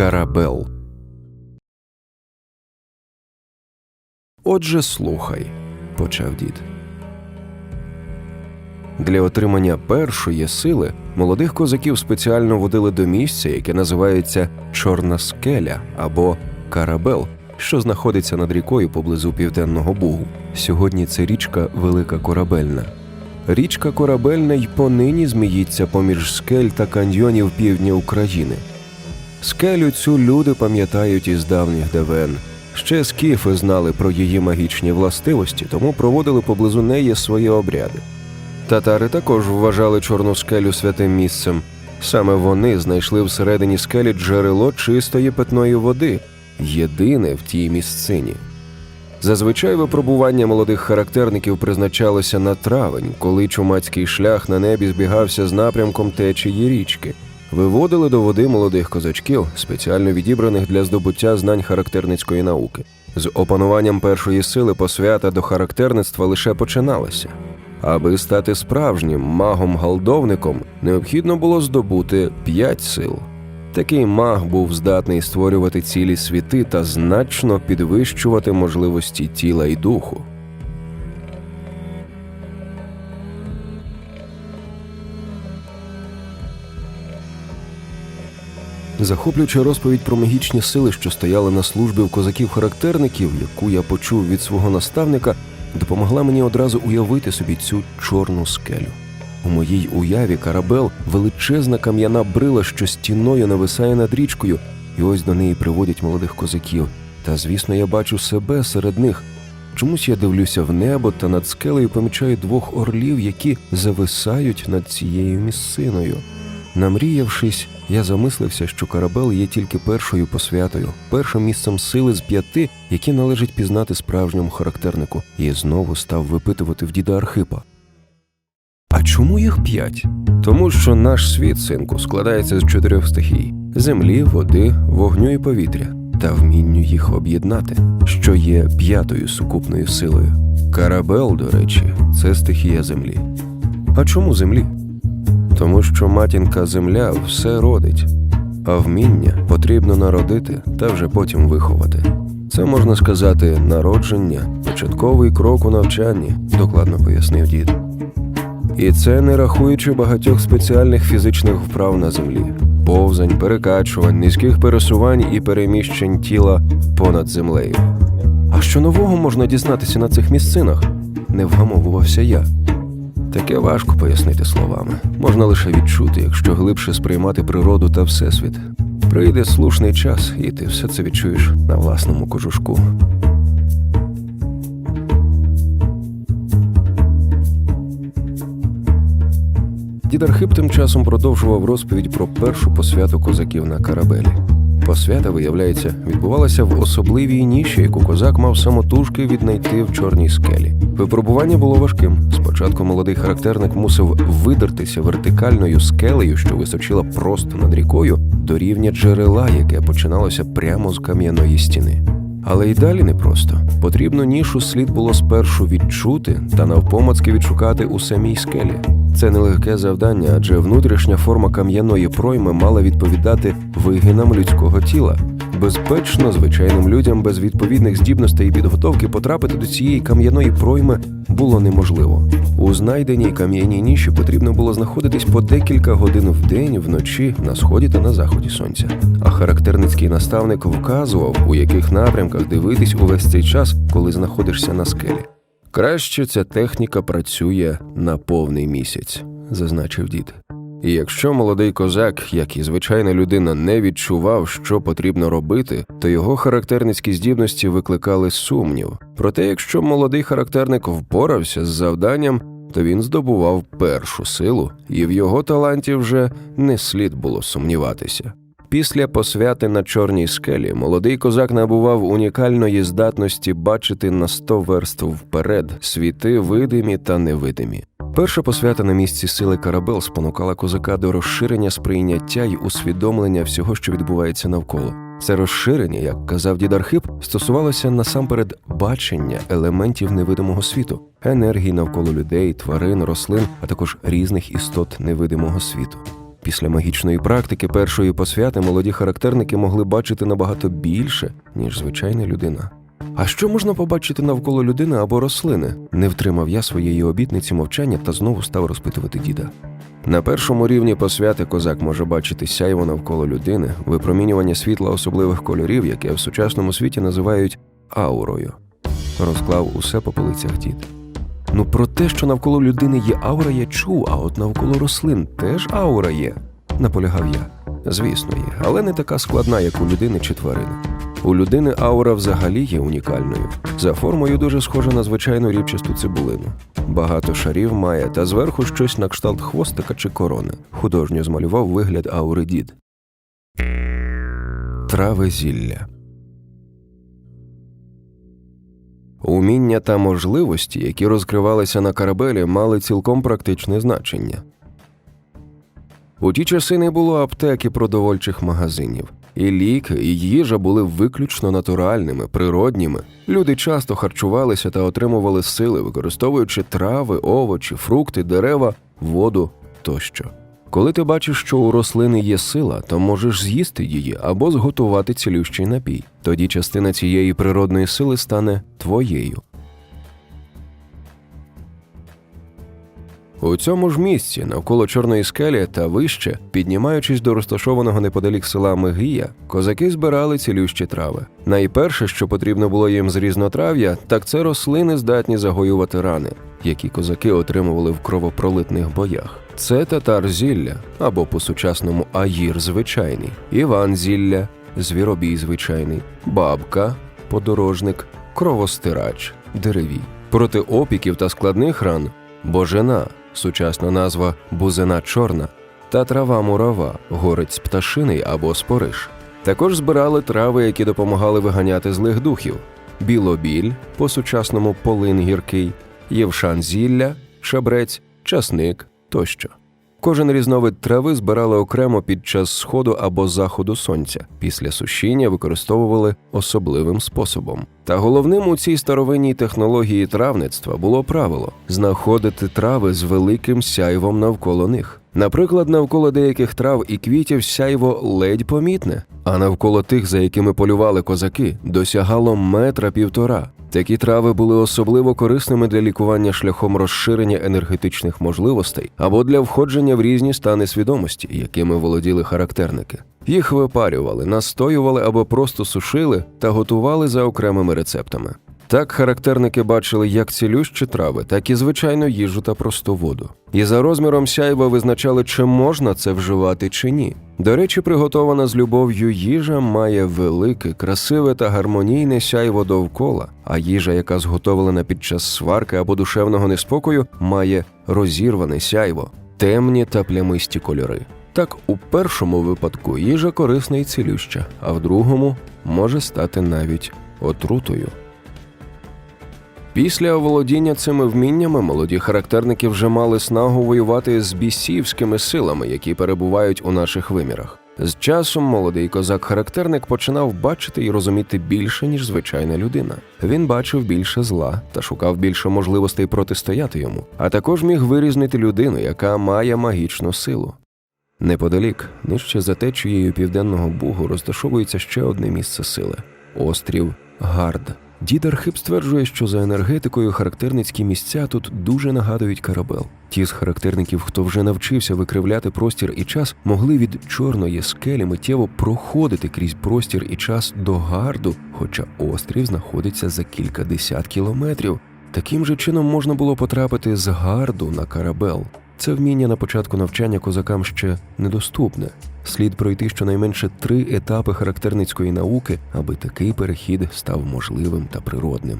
Карабел. Отже, слухай, почав дід. Для отримання першої сили молодих козаків спеціально водили до місця, яке називається Чорна скеля або Карабел, що знаходиться над рікою поблизу Південного Бугу. Сьогодні це річка Велика Корабельна. Річка Корабельна й понині зміїться поміж скель та каньйонів півдня України. Скелю цю люди пам'ятають із давніх давен. Ще скіфи знали про її магічні властивості, тому проводили поблизу неї свої обряди. Татари також вважали чорну скелю святим місцем. Саме вони знайшли всередині скелі джерело чистої питної води, єдине в тій місцині. Зазвичай випробування молодих характерників призначалося на травень, коли чумацький шлях на небі збігався з напрямком течії річки. Виводили до води молодих козачків, спеціально відібраних для здобуття знань характерницької науки. З опануванням першої сили посвята до характерництва лише починалася. Аби стати справжнім магом-галдовником, необхідно було здобути п'ять сил. Такий маг був здатний створювати цілі світи та значно підвищувати можливості тіла і духу. Захоплююча розповідь про магічні сили, що стояли на службі в козаків-характерників, яку я почув від свого наставника, допомогла мені одразу уявити собі цю чорну скелю. У моїй уяві карабел величезна кам'яна брила, що стіною нависає над річкою, і ось до неї приводять молодих козаків. Та, звісно, я бачу себе серед них. Чомусь я дивлюся в небо та над скелею помічаю двох орлів, які зависають над цією місциною. Намріявшись, я замислився, що корабел є тільки першою посвятою, першим місцем сили з п'яти, які належить пізнати справжньому характернику, і знову став випитувати в діда Архипа. А чому їх п'ять? Тому що наш світ, синку, складається з чотирьох стихій: землі, води, вогню і повітря, та вмінню їх об'єднати, що є п'ятою сукупною силою. Карабел, до речі, це стихія землі. А чому землі? Тому що матінка земля все родить, а вміння потрібно народити та вже потім виховати. Це можна сказати народження, початковий крок у навчанні, докладно пояснив дід. І це не рахуючи багатьох спеціальних фізичних вправ на землі, повзань, перекачувань, низьких пересувань і переміщень тіла понад землею. А що нового можна дізнатися на цих місцинах? Не вгамовувався я. Таке важко пояснити словами. Можна лише відчути, якщо глибше сприймати природу та всесвіт. Прийде слушний час, і ти все це відчуєш на власному кожушку. Дід Архип тим часом продовжував розповідь про першу посвяту козаків на корабелі. Посвята, виявляється, відбувалася в особливій ніші, яку козак мав самотужки віднайти в чорній скелі. Випробування було важким. Спочатку молодий характерник мусив видертися вертикальною скелею, що височила просто над рікою, до рівня джерела, яке починалося прямо з кам'яної стіни. Але й далі непросто. Потрібну нішу слід було спершу відчути та навпомацки відшукати у самій скелі. Це нелегке завдання, адже внутрішня форма кам'яної пройми мала відповідати вигинам людського тіла. Безпечно звичайним людям без відповідних здібностей і підготовки потрапити до цієї кам'яної пройми було неможливо. У знайденій кам'яній ніші потрібно було знаходитись по декілька годин в день, вночі, на сході та на заході сонця. А характерницький наставник вказував, у яких напрямках дивитись увесь цей час, коли знаходишся на скелі. Краще ця техніка працює на повний місяць, зазначив дід. І якщо молодий козак, як і звичайна людина, не відчував, що потрібно робити, то його характерницькі здібності викликали сумнів. Проте, якщо молодий характерник впорався з завданням, то він здобував першу силу, і в його таланті вже не слід було сумніватися. Після посвяти на чорній скелі молодий козак набував унікальної здатності бачити на сто верств вперед світи видимі та невидимі. Перша посвята на місці сили Карабел спонукала козака до розширення сприйняття й усвідомлення всього, що відбувається навколо. Це розширення, як казав дід Архип, стосувалося насамперед бачення елементів невидимого світу, енергії навколо людей, тварин, рослин, а також різних істот невидимого світу. Після магічної практики першої посвяти молоді характерники могли бачити набагато більше, ніж звичайна людина. А що можна побачити навколо людини або рослини? Не втримав я своєї обітниці мовчання та знову став розпитувати діда. На першому рівні посвяти козак може бачити сяйво навколо людини, випромінювання світла особливих кольорів, яке в сучасному світі називають аурою. Розклав усе по полицях дід. Ну про те, що навколо людини є аура, я чув, а от навколо рослин теж аура є, наполягав я. Звісно, є, але не така складна, як у людини чи тварини. У людини аура взагалі є унікальною. За формою дуже схожа на звичайну рівчасту цибулину. Багато шарів має, та зверху щось на кшталт хвостика чи корони. Художньо змалював вигляд аури дід. Трави зілля. Уміння та можливості, які розкривалися на корабелі, мали цілком практичне значення. У ті часи не було аптек і продовольчих магазинів. І ліки, і їжа були виключно натуральними, природніми. Люди часто харчувалися та отримували сили, використовуючи трави, овочі, фрукти, дерева, воду тощо. Коли ти бачиш, що у рослини є сила, то можеш з'їсти її або зготувати цілющий напій. Тоді частина цієї природної сили стане твоєю. У цьому ж місці, навколо чорної скелі та вище, піднімаючись до розташованого неподалік села Мегія, козаки збирали цілющі трави. Найперше, що потрібно було їм з різнотрав'я, так це рослини, здатні загоювати рани, які козаки отримували в кровопролитних боях. Це татар зілля або по-сучасному аїр звичайний, Іван зілля, звіробій звичайний, бабка, подорожник, кровостирач, деревій. Проти опіків та складних ран божена, сучасна назва бузина чорна, та трава мурава, горець пташиний або спориш. Також збирали трави, які допомагали виганяти злих духів: білобіль, по-сучасному полин гіркий, євшан зілля, шабрець, часник тощо. Кожен різновид трави збирали окремо під час сходу або заходу сонця. Після сушіння використовували особливим способом. Та головним у цій старовинній технології травництва було правило знаходити трави з великим сяйвом навколо них. Наприклад, навколо деяких трав і квітів сяйво ледь помітне, а навколо тих, за якими полювали козаки, досягало метра півтора. Такі трави були особливо корисними для лікування шляхом розширення енергетичних можливостей або для входження в різні стани свідомості, якими володіли характерники. Їх випарювали, настоювали або просто сушили та готували за окремими рецептами. Так характерники бачили як цілющі трави, так і звичайну їжу та просту воду. І за розміром сяйва визначали, чи можна це вживати чи ні. До речі, приготована з любов'ю їжа має велике, красиве та гармонійне сяйво довкола, а їжа, яка зготовлена під час сварки або душевного неспокою, має розірване сяйво, темні та плямисті кольори. Так, у першому випадку їжа корисна і цілюща, а в другому може стати навіть отрутою. Після оволодіння цими вміннями молоді характерники вже мали снагу воювати з бісівськими силами, які перебувають у наших вимірах. З часом молодий козак-характерник починав бачити і розуміти більше, ніж звичайна людина. Він бачив більше зла та шукав більше можливостей протистояти йому, а також міг вирізнити людину, яка має магічну силу. Неподалік, нижче за течією південного бугу, розташовується ще одне місце сили острів Гард. Дід Архип стверджує, що за енергетикою характерницькі місця тут дуже нагадують корабел. Ті з характерників, хто вже навчився викривляти простір і час, могли від чорної скелі миттєво проходити крізь простір і час до гарду, хоча острів знаходиться за кілька десят кілометрів. Таким же чином можна було потрапити з гарду на корабел. Це вміння на початку навчання козакам ще недоступне. Слід пройти щонайменше три етапи характерницької науки, аби такий перехід став можливим та природним.